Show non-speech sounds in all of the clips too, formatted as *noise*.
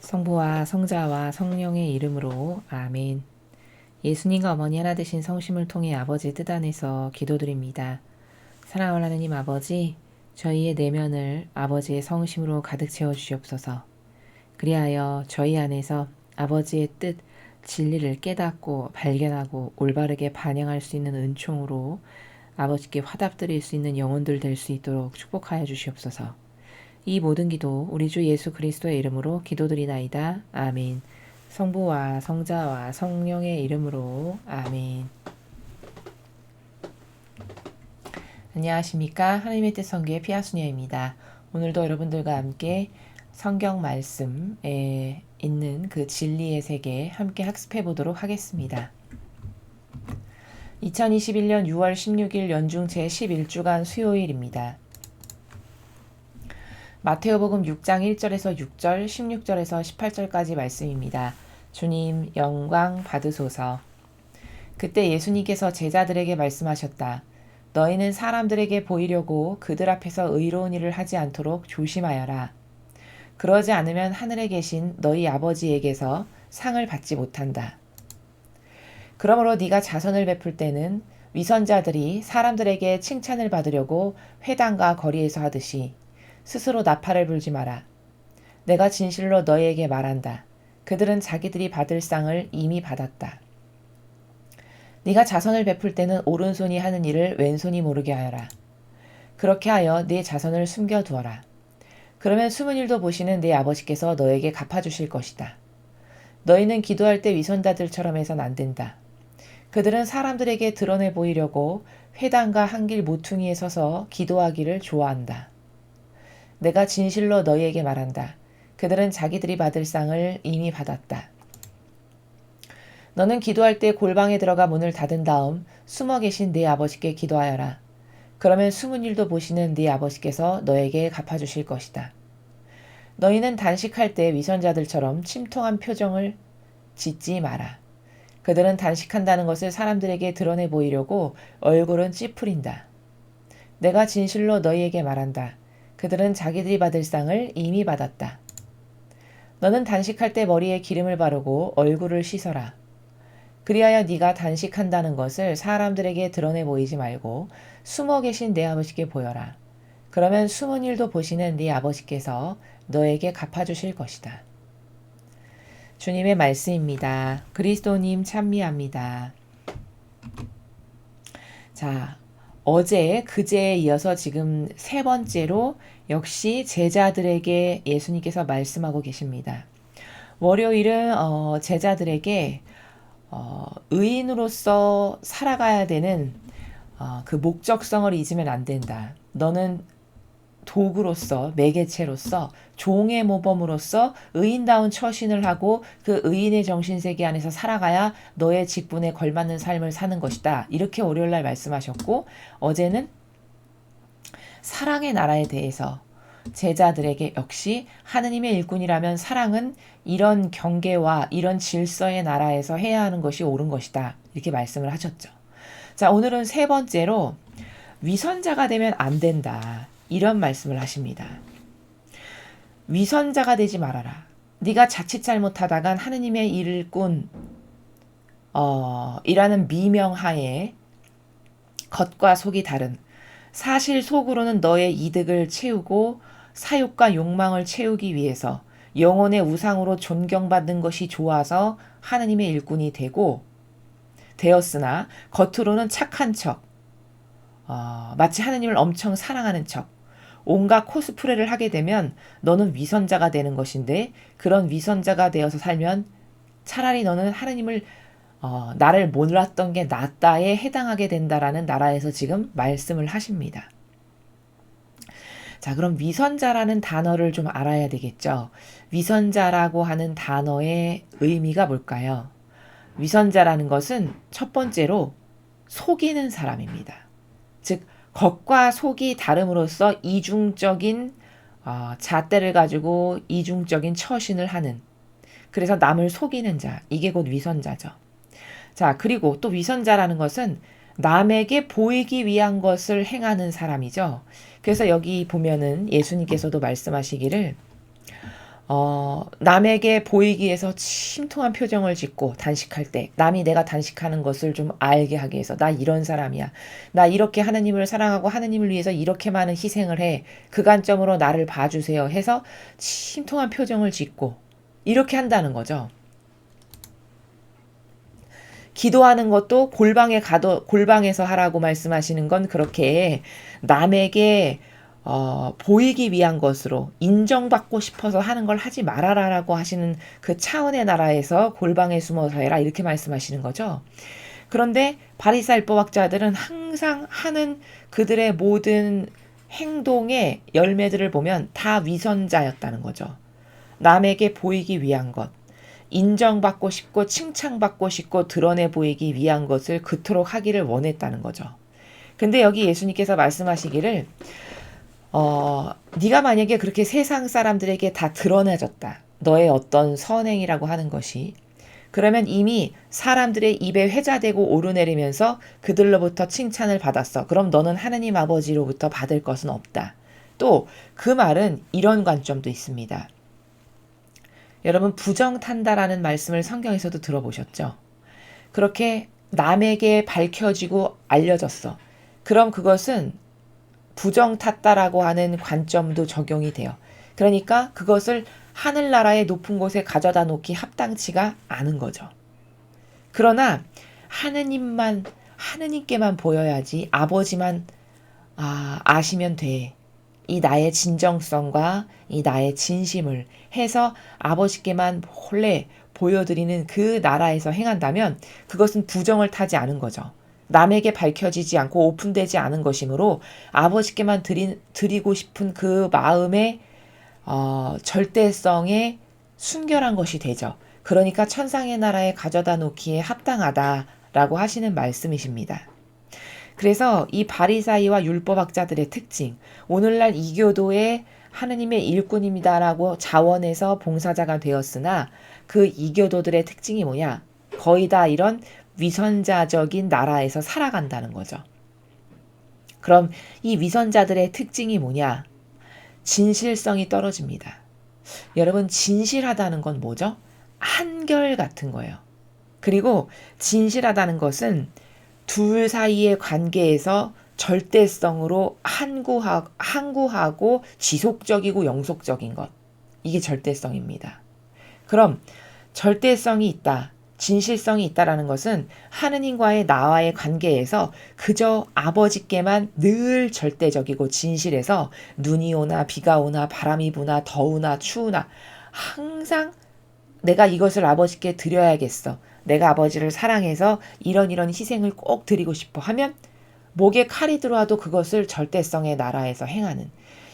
성부와 성자와 성령의 이름으로 아멘. 예수님과 어머니 하나 되신 성심을 통해 아버지의 뜻 안에서 기도드립니다. 사랑하는 하나님 아버지, 저희의 내면을 아버지의 성심으로 가득 채워 주시옵소서. 그리하여 저희 안에서 아버지의 뜻, 진리를 깨닫고 발견하고 올바르게 반영할 수 있는 은총으로 아버지께 화답드릴 수 있는 영혼들 될 수 있도록 축복하여 주시옵소서. 이 모든 기도 우리 주 예수 그리스도의 이름으로 기도드리나이다. 아멘. 성부와 성자와 성령의 이름으로 아멘. 안녕하십니까? 하나님의 뜻 성교의 피아수녀입니다. 오늘도 여러분들과 함께 성경 말씀에 있는 그 진리의 세계 함께 학습해 보도록 하겠습니다. 2021년 6월 16일 연중 제11주간 수요일입니다. 마테오복음 6장 1절에서 6절, 16절에서 18절까지 말씀입니다. 주님 영광 받으소서. 그때 예수님께서 제자들에게 말씀하셨다. 너희는 사람들에게 보이려고 그들 앞에서 의로운 일을 하지 않도록 조심하여라. 그러지 않으면 하늘에 계신 너희 아버지에게서 상을 받지 못한다. 그러므로 네가 자선을 베풀 때는 위선자들이 사람들에게 칭찬을 받으려고 회당과 거리에서 하듯이 스스로 나팔을 불지 마라. 내가 진실로 너희에게 말한다. 그들은 자기들이 받을 상을 이미 받았다. 네가 자선을 베풀 때는 오른손이 하는 일을 왼손이 모르게 하여라. 그렇게 하여 네 자선을 숨겨 두어라. 그러면 숨은 일도 보시는 네 아버지께서 너에게 갚아주실 것이다. 너희는 기도할 때 위선자들처럼 해선 안 된다. 그들은 사람들에게 드러내 보이려고 회당과 한길 모퉁이에 서서 기도하기를 좋아한다. 내가 진실로 너희에게 말한다. 그들은 자기들이 받을 상을 이미 받았다. 너는 기도할 때 골방에 들어가 문을 닫은 다음 숨어 계신 네 아버지께 기도하여라. 그러면 숨은 일도 보시는 네 아버지께서 너에게 갚아주실 것이다. 너희는 단식할 때 위선자들처럼 침통한 표정을 짓지 마라. 그들은 단식한다는 것을 사람들에게 드러내 보이려고 얼굴은 찌푸린다. 내가 진실로 너희에게 말한다. 그들은 자기들이 받을 상을 이미 받았다. 너는 단식할 때 머리에 기름을 바르고 얼굴을 씻어라. 그리하여 네가 단식한다는 것을 사람들에게 드러내 보이지 말고 숨어 계신 내 아버지께 보여라. 그러면 숨은 일도 보시는 네 아버지께서 너에게 갚아주실 것이다. 주님의 말씀입니다. 그리스도님 찬미합니다. 자, 어제 그제에 이어서 지금 세 번째로 역시 제자들에게 예수님께서 말씀하고 계십니다. 월요일은 어, 제자들에게 어, 의인으로서 살아가야 되는 어, 그 목적성을 잊으면 안 된다. 너는 도구로서 매개체로서 종의 모범으로서 의인다운 처신을 하고 그 의인의 정신 세계 안에서 살아가야 너의 직분에 걸맞는 삶을 사는 것이다. 이렇게 월요일날 말씀하셨고 어제는 사랑의 나라에 대해서 제자들에게 역시 하느님의 일꾼이라면 사랑은 이런 경계와 이런 질서의 나라에서 해야 하는 것이 옳은 것이다. 이렇게 말씀을 하셨죠. 자, 오늘은 세 번째로 위선자가 되면 안 된다. 이런 말씀을 하십니다. 위선자가 되지 말아라. 네가 자칫 잘못하다간 하느님의 일꾼 어, 이라는 미명하에 겉과 속이 다른 사실 속으로는 너의 이득을 채우고 사욕과 욕망을 채우기 위해서 영혼의 우상으로 존경받는 것이 좋아서 하느님의 일꾼이 되고 되었으나 겉으로는 착한 척, 어, 마치 하느님을 엄청 사랑하는 척, 온갖 코스프레를 하게 되면 너는 위선자가 되는 것인데 그런 위선자가 되어서 살면 차라리 너는 하느님을 어, 나를 몰랐던 게 낫다에 해당하게 된다라는 나라에서 지금 말씀을 하십니다. 자, 그럼 위선자라는 단어를 좀 알아야 되겠죠. 위선자라고 하는 단어의 의미가 뭘까요? 위선자라는 것은 첫 번째로 속이는 사람입니다. 즉, 겉과 속이 다름으로써 이중적인 어, 잣대를 가지고 이중적인 처신을 하는 그래서 남을 속이는 자 이게 곧 위선자죠. 자 그리고 또 위선자라는 것은 남에게 보이기 위한 것을 행하는 사람이죠. 그래서 여기 보면은 예수님께서도 말씀하시기를 어, 남에게 보이기 위해서 침통한 표정을 짓고 단식할 때, 남이 내가 단식하는 것을 좀 알게 하기 위해서, 나 이런 사람이야. 나 이렇게 하느님을 사랑하고 하느님을 위해서 이렇게 많은 희생을 해. 그 관점으로 나를 봐주세요. 해서 침통한 표정을 짓고, 이렇게 한다는 거죠. 기도하는 것도 골방에 가도, 골방에서 하라고 말씀하시는 건 그렇게 남에게 어, 보이기 위한 것으로 인정받고 싶어서 하는 걸 하지 말아라라고 하시는 그 차원의 나라에서 골방에 숨어서 해라 이렇게 말씀하시는 거죠. 그런데 바리사일법학자들은 항상 하는 그들의 모든 행동의 열매들을 보면 다 위선자였다는 거죠. 남에게 보이기 위한 것, 인정받고 싶고 칭찬받고 싶고 드러내 보이기 위한 것을 그토록 하기를 원했다는 거죠. 근데 여기 예수님께서 말씀하시기를 어, 네가 만약에 그렇게 세상 사람들에게 다 드러내졌다. 너의 어떤 선행이라고 하는 것이 그러면 이미 사람들의 입에 회자되고 오르내리면서 그들로부터 칭찬을 받았어. 그럼 너는 하느님 아버지로부터 받을 것은 없다. 또 그 말은 이런 관점도 있습니다. 여러분 부정 탄다라는 말씀을 성경에서도 들어보셨죠? 그렇게 남에게 밝혀지고 알려졌어. 그럼 그것은 부정 탔다라고 하는 관점도 적용이 돼요. 그러니까 그것을 하늘나라의 높은 곳에 가져다 놓기 합당치가 않은 거죠. 그러나 하느님만 하느님께만 보여야지 아버지만 아, 아시면 돼. 이 나의 진정성과 이 나의 진심을 해서 아버지께만 몰래 보여드리는 그 나라에서 행한다면 그것은 부정을 타지 않은 거죠. 남에게 밝혀지지 않고 오픈되지 않은 것이므로 아버지께만 드리, 드리고 싶은 그 마음의 어, 절대성에 순결한 것이 되죠. 그러니까 천상의 나라에 가져다 놓기에 합당하다라고 하시는 말씀이십니다. 그래서 이 바리사이와 율법학자들의 특징, 오늘날 이교도의 하느님의 일꾼입니다라고 자원해서 봉사자가 되었으나 그 이교도들의 특징이 뭐냐? 거의 다 이런 위선자적인 나라에서 살아간다는 거죠. 그럼 이 위선자들의 특징이 뭐냐? 진실성이 떨어집니다. 여러분, 진실하다는 건 뭐죠? 한결 같은 거예요. 그리고 진실하다는 것은 둘 사이의 관계에서 절대성으로 한구하, 항구하고 지속적이고 영속적인 것. 이게 절대성입니다. 그럼 절대성이 있다. 진실성이 있다라는 것은 하느님과의 나와의 관계에서 그저 아버지께만 늘 절대적이고 진실해서 눈이 오나 비가 오나 바람이 부나 더우나 추우나 항상 내가 이것을 아버지께 드려야겠어. 내가 아버지를 사랑해서 이런 이런 희생을 꼭 드리고 싶어 하면 목에 칼이 들어와도 그것을 절대성의 나라에서 행하는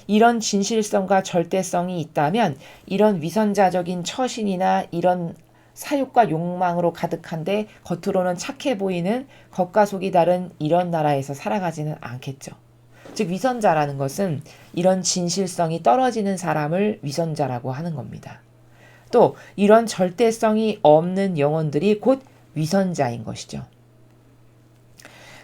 이런 진실성과 절대성이 있다면 이런 위선자적인 처신이나 이런 사육과 욕망으로 가득한데 겉으로는 착해 보이는 겉과 속이 다른 이런 나라에서 살아가지는 않겠죠. 즉 위선자라는 것은 이런 진실성이 떨어지는 사람을 위선자라고 하는 겁니다. 또 이런 절대성이 없는 영혼들이 곧 위선자인 것이죠.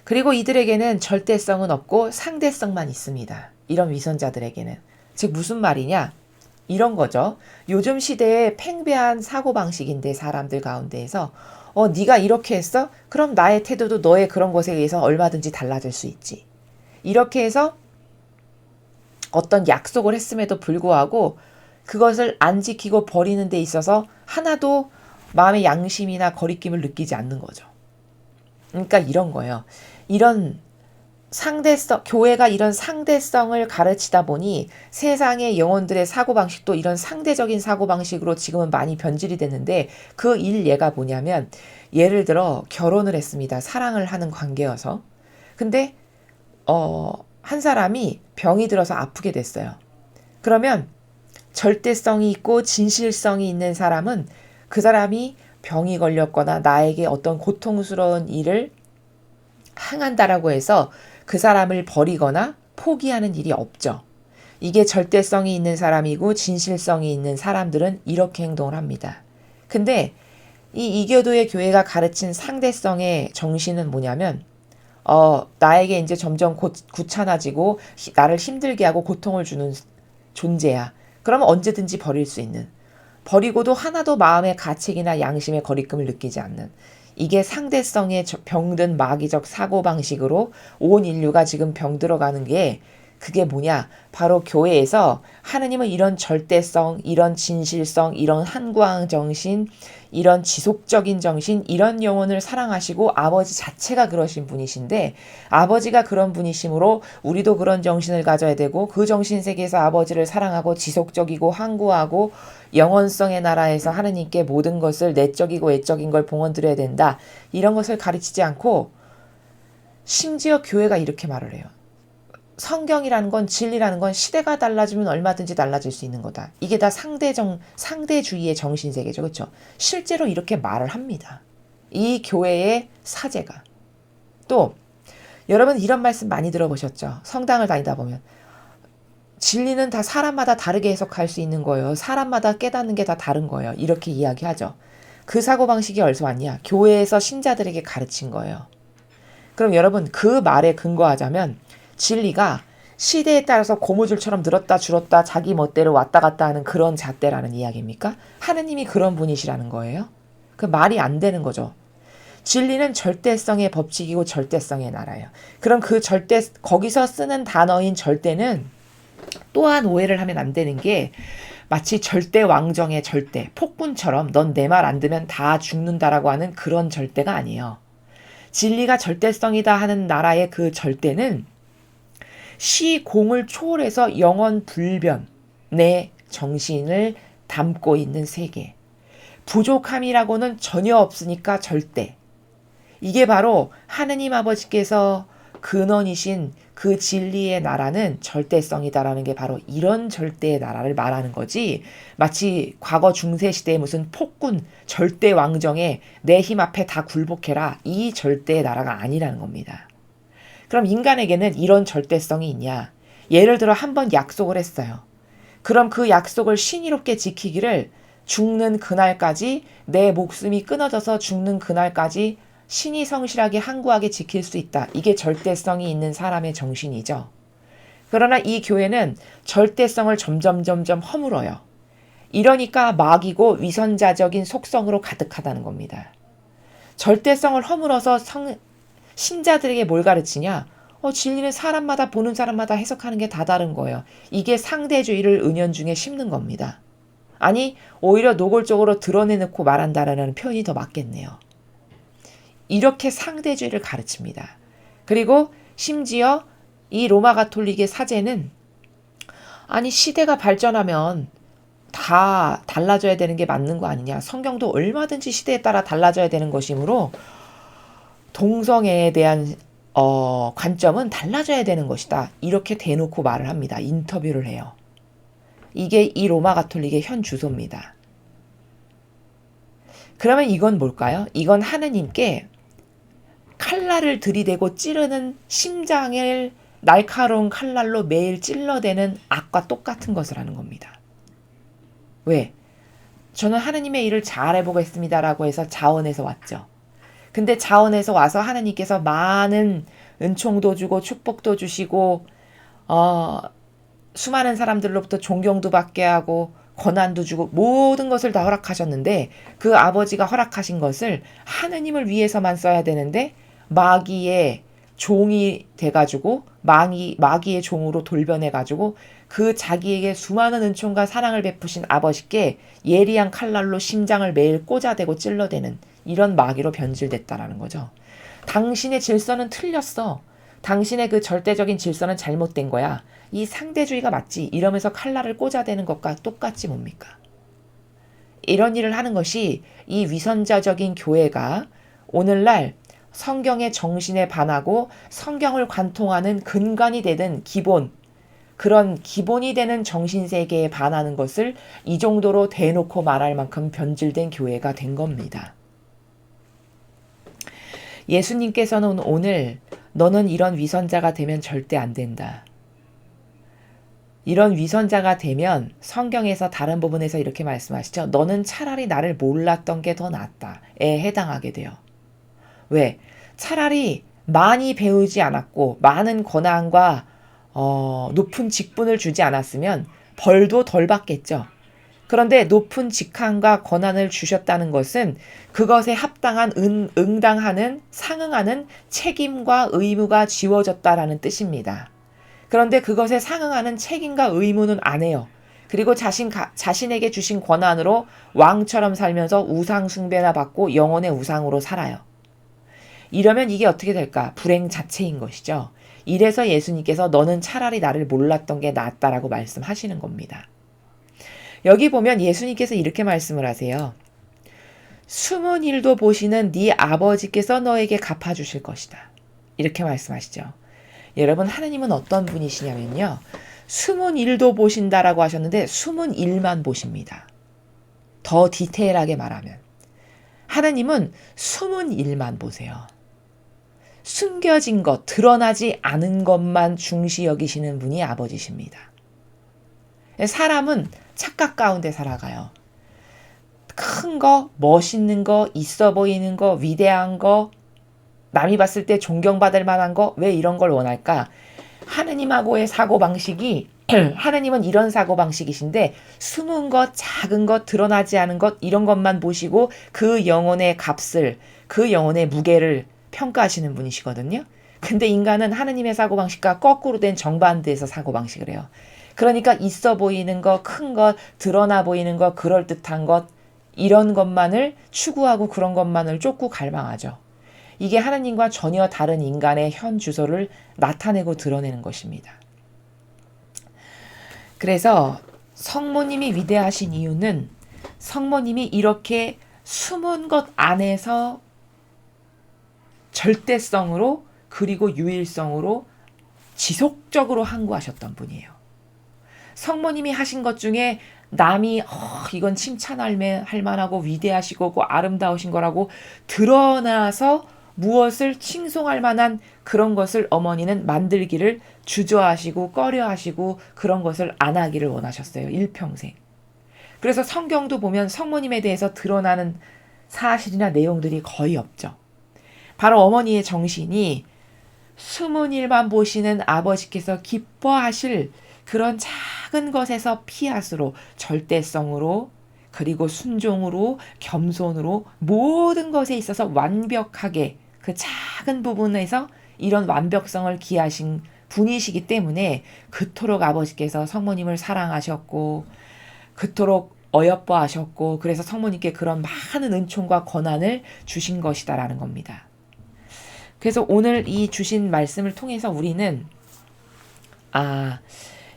그리고 이들에게는 절대성은 없고 상대성만 있습니다. 이런 위선자들에게는. 즉 무슨 말이냐? 이런 거죠. 요즘 시대의 팽배한 사고방식인데 사람들 가운데에서 어 네가 이렇게 했어? 그럼 나의 태도도 너의 그런 것에 의해서 얼마든지 달라질 수 있지. 이렇게 해서 어떤 약속을 했음에도 불구하고 그것을 안 지키고 버리는 데 있어서 하나도 마음의 양심이나 거리낌을 느끼지 않는 거죠. 그러니까 이런 거예요. 이런 상대성, 교회가 이런 상대성을 가르치다 보니 세상의 영혼들의 사고방식도 이런 상대적인 사고방식으로 지금은 많이 변질이 됐는데 그 일 예가 뭐냐면 예를 들어 결혼을 했습니다. 사랑을 하는 관계여서. 근데, 어, 한 사람이 병이 들어서 아프게 됐어요. 그러면 절대성이 있고 진실성이 있는 사람은 그 사람이 병이 걸렸거나 나에게 어떤 고통스러운 일을 항한다라고 해서 그 사람을 버리거나 포기하는 일이 없죠. 이게 절대성이 있는 사람이고 진실성이 있는 사람들은 이렇게 행동을 합니다. 근데 이 이교도의 교회가 가르친 상대성의 정신은 뭐냐면, 어, 나에게 이제 점점 고, 구찮아지고 나를 힘들게 하고 고통을 주는 존재야. 그러면 언제든지 버릴 수 있는. 버리고도 하나도 마음의 가책이나 양심의 거리낌을 느끼지 않는 이게 상대성에 저- 병든 마귀적 사고방식으로 온 인류가 지금 병들어가는 게 그게 뭐냐? 바로 교회에서 하느님은 이런 절대성, 이런 진실성, 이런 한구한 정신, 이런 지속적인 정신, 이런 영혼을 사랑하시고 아버지 자체가 그러신 분이신데 아버지가 그런 분이심으로 우리도 그런 정신을 가져야 되고 그 정신 세계에서 아버지를 사랑하고 지속적이고 항구하고 영원성의 나라에서 하느님께 모든 것을 내적이고 외적인 걸 봉헌드려야 된다. 이런 것을 가르치지 않고 심지어 교회가 이렇게 말을 해요. 성경이라는 건 진리라는 건 시대가 달라지면 얼마든지 달라질 수 있는 거다. 이게 다 상대정 상대주의의 정신 세계죠. 그렇죠? 실제로 이렇게 말을 합니다. 이 교회의 사제가 또 여러분 이런 말씀 많이 들어보셨죠? 성당을 다니다 보면 진리는 다 사람마다 다르게 해석할 수 있는 거예요. 사람마다 깨닫는 게 다 다른 거예요. 이렇게 이야기하죠. 그 사고방식이 어디서 왔냐? 교회에서 신자들에게 가르친 거예요. 그럼 여러분 그 말에 근거하자면 진리가 시대에 따라서 고무줄처럼 늘었다 줄었다 자기 멋대로 왔다 갔다 하는 그런 잣대라는 이야기입니까? 하느님이 그런 분이시라는 거예요? 그 말이 안 되는 거죠. 진리는 절대성의 법칙이고 절대성의 나라예요. 그럼 그 절대 거기서 쓰는 단어인 절대는 또한 오해를 하면 안 되는 게 마치 절대 왕정의 절대 폭군처럼 넌 내 말 안 들으면 다 죽는다라고 하는 그런 절대가 아니에요. 진리가 절대성이다 하는 나라의 그 절대는 시공을 초월해서 영원 불변의 정신을 담고 있는 세계. 부족함이라고는 전혀 없으니까 절대. 이게 바로 하느님 아버지께서 근원이신 그 진리의 나라는 절대성이다라는 게 바로 이런 절대의 나라를 말하는 거지. 마치 과거 중세 시대의 무슨 폭군 절대 왕정에 내 힘 앞에 다 굴복해라. 이 절대의 나라가 아니라는 겁니다. 그럼 인간에게는 이런 절대성이 있냐? 예를 들어 한 번 약속을 했어요. 그럼 그 약속을 신이롭게 지키기를 죽는 그날까지 내 목숨이 끊어져서 죽는 그날까지 신이 성실하게 항구하게 지킬 수 있다. 이게 절대성이 있는 사람의 정신이죠. 그러나 이 교회는 절대성을 점점 점점 허물어요. 이러니까 막이고 위선자적인 속성으로 가득하다는 겁니다. 절대성을 허물어서 성, 신자들에게 뭘 가르치냐? 어, 진리는 사람마다 보는 사람마다 해석하는 게 다 다른 거예요. 이게 상대주의를 은연중에 심는 겁니다. 아니, 오히려 노골적으로 드러내놓고 말한다라는 표현이 더 맞겠네요. 이렇게 상대주의를 가르칩니다. 그리고 심지어 이 로마 가톨릭의 사제는 아니 시대가 발전하면 다 달라져야 되는 게 맞는 거 아니냐. 성경도 얼마든지 시대에 따라 달라져야 되는 것이므로 동성애에 대한 어, 관점은 달라져야 되는 것이다. 이렇게 대놓고 말을 합니다. 인터뷰를 해요. 이게 이 로마 가톨릭의 현 주소입니다. 그러면 이건 뭘까요? 이건 하느님께 칼날을 들이대고 찌르는 심장을 날카로운 칼날로 매일 찔러대는 악과 똑같은 것을 하는 겁니다. 왜? 저는 하느님의 일을 잘 해보겠습니다라고 해서 자원에서 왔죠. 근데 자원에서 와서 하느님께서 많은 은총도 주고 축복도 주시고 어, 수많은 사람들로부터 존경도 받게 하고 권한도 주고 모든 것을 다 허락하셨는데 그 아버지가 허락하신 것을 하느님을 위해서만 써야 되는데 마귀의 종이 돼가지고 마귀, 마귀의 종으로 돌변해가지고 그 자기에게 수많은 은총과 사랑을 베푸신 아버지께 예리한 칼날로 심장을 매일 꽂아대고 찔러대는 이런 마귀로 변질됐다라는 거죠. 당신의 질서는 틀렸어. 당신의 그 절대적인 질서는 잘못된 거야. 이 상대주의가 맞지. 이러면서 칼날을 꽂아대는 것과 똑같지 뭡니까? 이런 일을 하는 것이 이 위선자적인 교회가 오늘날 성경의 정신에 반하고 성경을 관통하는 근간이 되는 기본, 그런 기본이 되는 정신세계에 반하는 것을 이 정도로 대놓고 말할 만큼 변질된 교회가 된 겁니다. 예수님께서는 오늘 너는 이런 위선자가 되면 절대 안 된다. 이런 위선자가 되면 성경에서 다른 부분에서 이렇게 말씀하시죠. 너는 차라리 나를 몰랐던 게 더 낫다에 해당하게 돼요. 왜? 차라리 많이 배우지 않았고 많은 권한과 어, 높은 직분을 주지 않았으면 벌도 덜 받겠죠. 그런데 높은 직함과 권한을 주셨다는 것은 그것에 합당한 응, 응당하는 상응하는 책임과 의무가 지워졌다라는 뜻입니다. 그런데 그것에 상응하는 책임과 의무는 안 해요. 그리고 자신 자신에게 주신 권한으로 왕처럼 살면서 우상 숭배나 받고 영혼의 우상으로 살아요. 이러면 이게 어떻게 될까? 불행 자체인 것이죠. 이래서 예수님께서 너는 차라리 나를 몰랐던 게 낫다라고 말씀하시는 겁니다. 여기 보면 예수님께서 이렇게 말씀을 하세요. 숨은 일도 보시는 네 아버지께서 너에게 갚아주실 것이다. 이렇게 말씀하시죠. 여러분 하나님은 어떤 분이시냐면요. 숨은 일도 보신다라고 하셨는데 숨은 일만 보십니다. 더 디테일하게 말하면 하나님은 숨은 일만 보세요. 숨겨진 것, 드러나지 않은 것만 중시 여기시는 분이 아버지십니다. 사람은 착각 가운데 살아가요. 큰 거, 멋있는 거, 있어 보이는 거, 위대한 거, 남이 봤을 때 존경받을 만한 거, 왜 이런 걸 원할까? 하느님하고의 사고방식이, *clears throat* 하느님은 이런 사고방식이신데, 숨은 것, 작은 것, 드러나지 않은 것, 이런 것만 보시고 그 영혼의 값을, 그 영혼의 무게를 평가하시는 분이시거든요. 근데 인간은 하느님의 사고방식과 거꾸로 된 정반대에서 사고방식을 해요. 그러니까 있어 보이는 것, 큰 것, 드러나 보이는 것, 그럴듯한 것, 이런 것만을 추구하고 그런 것만을 쫓고 갈망하죠. 이게 하나님과 전혀 다른 인간의 현 주소를 나타내고 드러내는 것입니다. 그래서 성모님이 위대하신 이유는 성모님이 이렇게 숨은 것 안에서 절대성으로 그리고 유일성으로 지속적으로 항구하셨던 분이에요. 성모님이 하신 것 중에 남이 어, 이건 칭찬할 만하고 위대하시고 아름다우신 거라고 드러나서 무엇을 칭송할 만한 그런 것을 어머니는 만들기를 주저하시고 꺼려하시고 그런 것을 안 하기를 원하셨어요. 일평생. 그래서 성경도 보면 성모님에 대해서 드러나는 사실이나 내용들이 거의 없죠. 바로 어머니의 정신이 숨은 일만 보시는 아버지께서 기뻐하실 그런 작은 것에서 피앗으로 절대성으로 그리고 순종으로 겸손으로 모든 것에 있어서 완벽하게 그 작은 부분에서 이런 완벽성을 기하신 분이시기 때문에 그토록 아버지께서 성모님을 사랑하셨고 그토록 어여뻐하셨고 그래서 성모님께 그런 많은 은총과 권한을 주신 것이다라는 겁니다. 그래서 오늘 이 주신 말씀을 통해서 우리는 아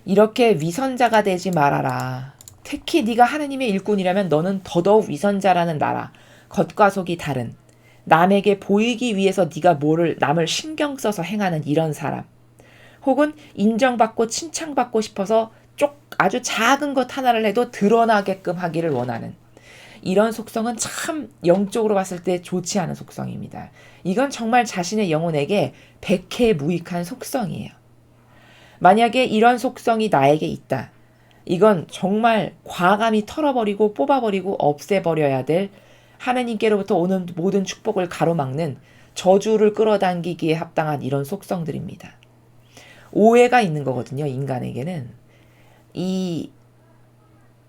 이렇게 위선자가 되지 말아라. 특히 네가 하느님의 일꾼이라면 너는 더더욱 위선자라는 나라. 겉과 속이 다른 남에게 보이기 위해서 네가 뭐를 남을 신경 써서 행하는 이런 사람. 혹은 인정받고 칭찬받고 싶어서 쪽 아주 작은 것 하나를 해도 드러나게끔 하기를 원하는 이런 속성은 참 영적으로 봤을 때 좋지 않은 속성입니다. 이건 정말 자신의 영혼에게 백해 무익한 속성이에요. 만약에 이런 속성이 나에게 있다. 이건 정말 과감히 털어버리고 뽑아버리고 없애버려야 될 하나님께로부터 오는 모든 축복을 가로막는 저주를 끌어당기기에 합당한 이런 속성들입니다. 오해가 있는 거거든요, 인간에게는. 이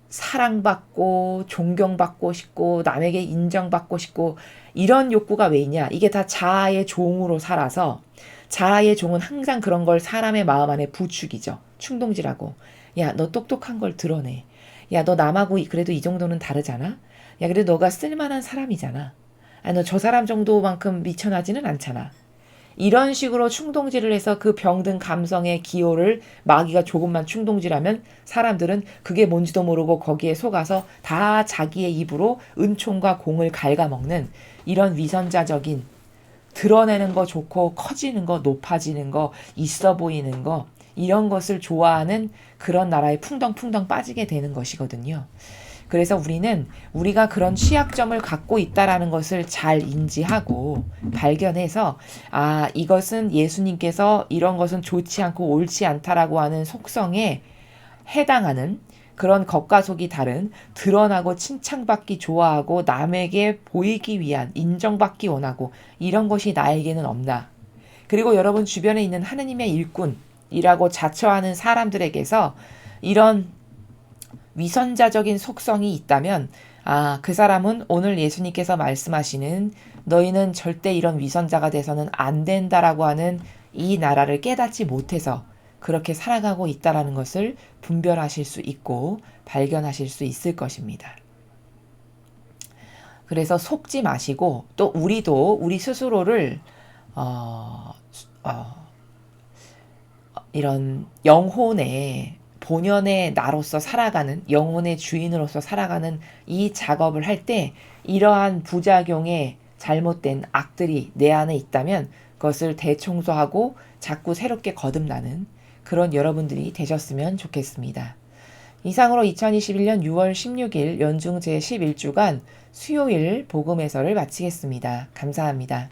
사랑받고 존경받고 싶고 남에게 인정받고 싶고 이런 욕구가 왜 있냐? 이게 다 자아의 종으로 살아서 자아의 종은 항상 그런 걸 사람의 마음 안에 부추기죠. 충동질하고. 야, 너 똑똑한 걸 드러내. 야, 너 남하고 그래도 이 정도는 다르잖아? 야, 그래도 너가 쓸만한 사람이잖아. 아, 너 저 사람 정도만큼 미천하지는 않잖아. 이런 식으로 충동질을 해서 그 병든 감성의 기호를 마귀가 조금만 충동질하면 사람들은 그게 뭔지도 모르고 거기에 속아서 다 자기의 입으로 은총과 공을 갉아먹는 이런 위선자적인 드러내는 거 좋고 커지는 거 높아지는 거 있어 보이는 거 이런 것을 좋아하는 그런 나라에 풍덩풍덩 빠지게 되는 것이거든요. 그래서 우리는 우리가 그런 취약점을 갖고 있다라는 것을 잘 인지하고 발견해서 아, 이것은 예수님께서 이런 것은 좋지 않고 옳지 않다라고 하는 속성에 해당하는 그런 겉과 속이 다른 드러나고 칭찬받기 좋아하고 남에게 보이기 위한 인정받기 원하고 이런 것이 나에게는 없나. 그리고 여러분 주변에 있는 하느님의 일꾼이라고 자처하는 사람들에게서 이런 위선자적인 속성이 있다면 아, 그 사람은 오늘 예수님께서 말씀하시는 너희는 절대 이런 위선자가 돼서는 안 된다라고 하는 이 나라를 깨닫지 못해서 그렇게 살아가고 있다라는 것을 분별하실 수 있고 발견하실 수 있을 것입니다. 그래서 속지 마시고 또 우리도 우리 스스로를 어, 어, 이런 영혼의 본연의 나로서 살아가는 영혼의 주인으로서 살아가는 이 작업을 할 때 이러한 부작용의 잘못된 악들이 내 안에 있다면 그것을 대청소하고 자꾸 새롭게 거듭나는 그런 여러분들이 되셨으면 좋겠습니다. 이상으로 2021년 6월 16일 연중 제11주간 수요일 복음 해설을 마치겠습니다. 감사합니다.